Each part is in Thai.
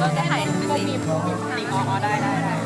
เราจะถ่ายเป็นสีอ๋อได้ได้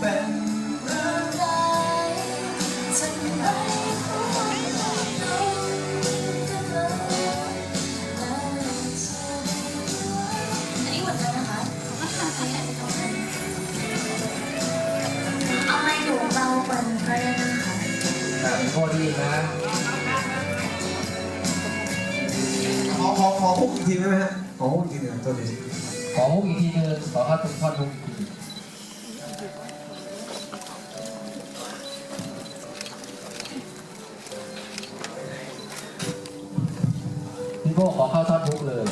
เป็นอะไรทำไมพูดไม่ตรงกันเลยแล้วจะไรอันนี้หมดแล้วเอาไม้ดูเบาเปิดก็ได้นะคะแต่พอดีนะขอขอขอพุกอีกทีได้ไหมฮะขอพุกอีกทีหนึ่งตัวนี้ขอฮุกอีกทีนึงขอเข้าตรงท่อนฮุกอีกที โก้ขอเข้าท่อนทุกเลย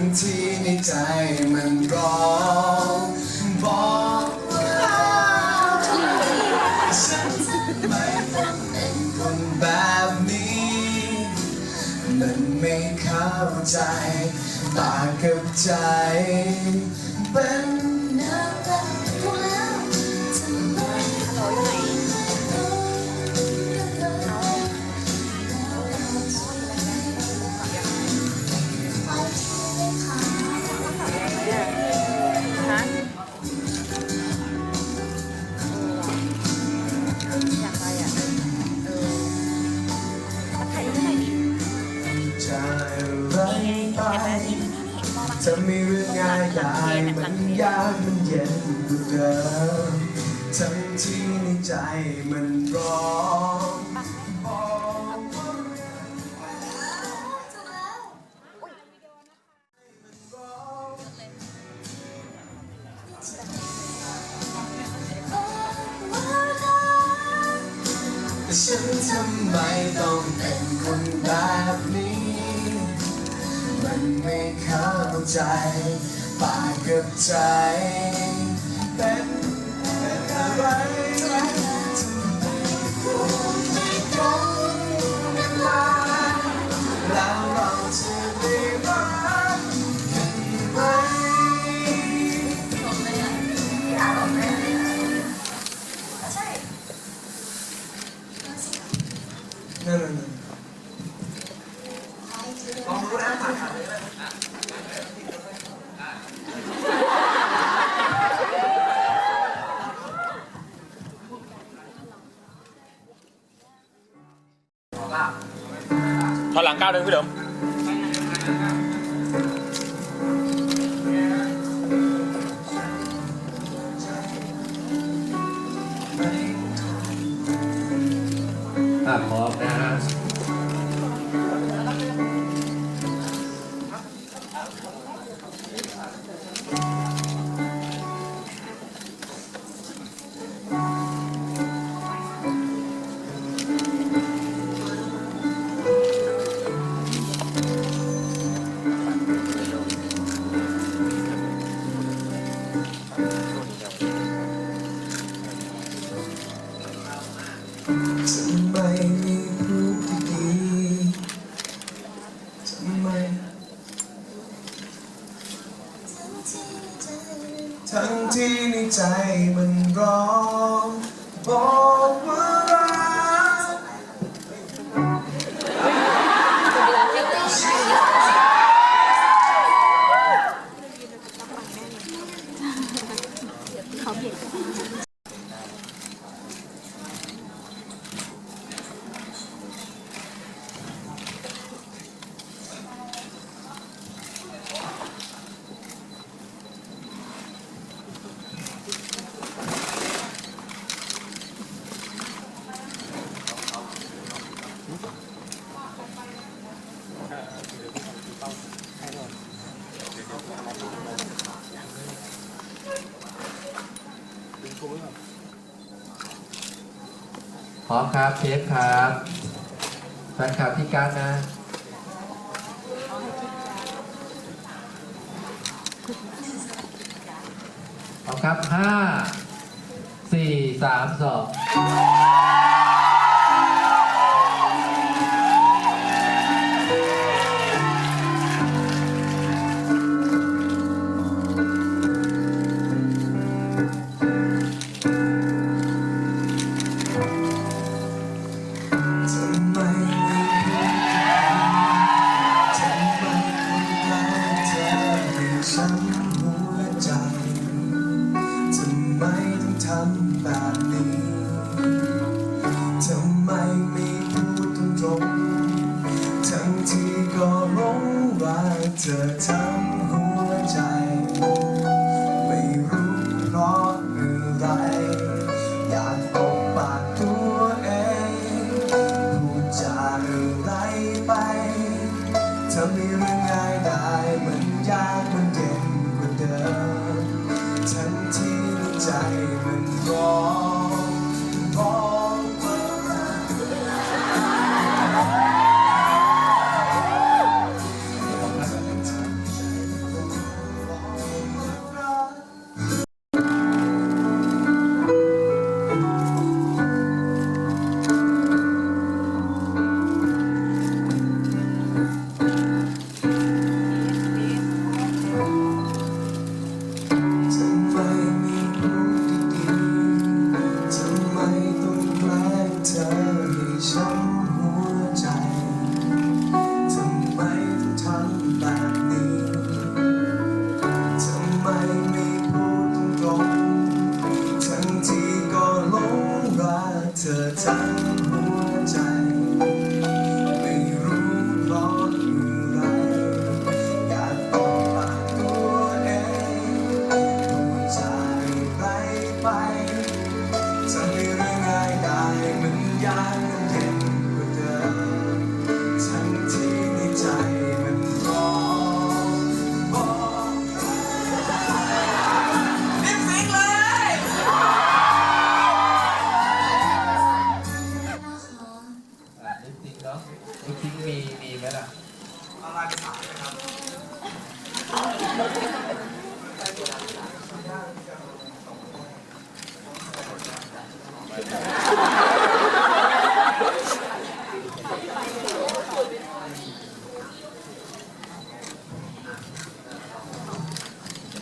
งที่ในใจมันร้องบอกว่าฉันไมต้องเป็นคนแบบนี้ มันไม่เข้าใจปากกับใจเป็น จะมีเรื่องง่ายได้มันยากมันเย็นกว่าเดิมทั้งที่ในใจมันร้องบอกว่าฉันทำไมต้องเป็นคนแบบนี้ ไม่เข้าใจปากกับใจ ถอยหลัง อมครับเชฟครับแฟนคลับพี่การนะเอาครับห้าสี่สามสอง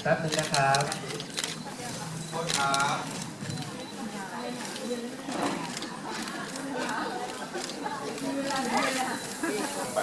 แป๊บนึงนะครับโทษครับไป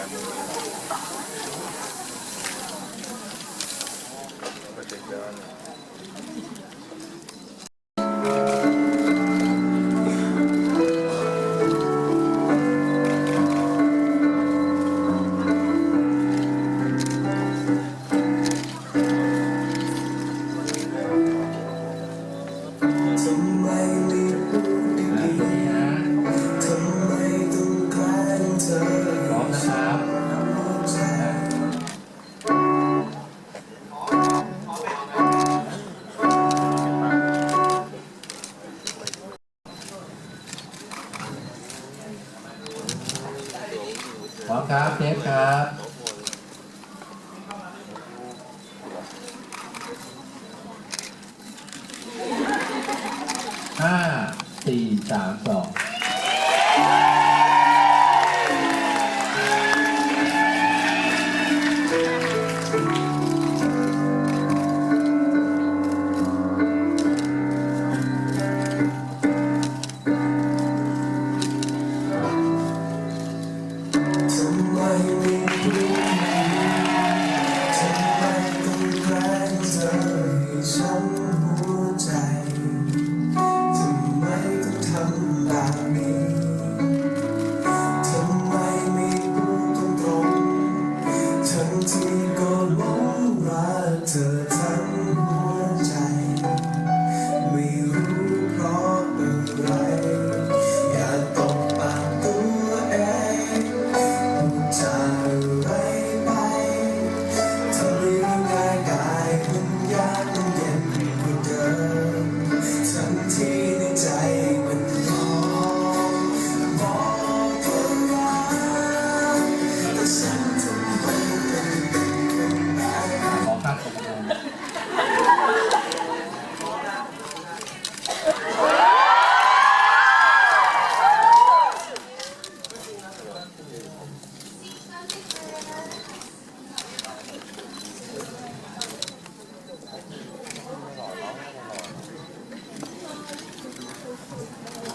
ห้าสี่สามสอง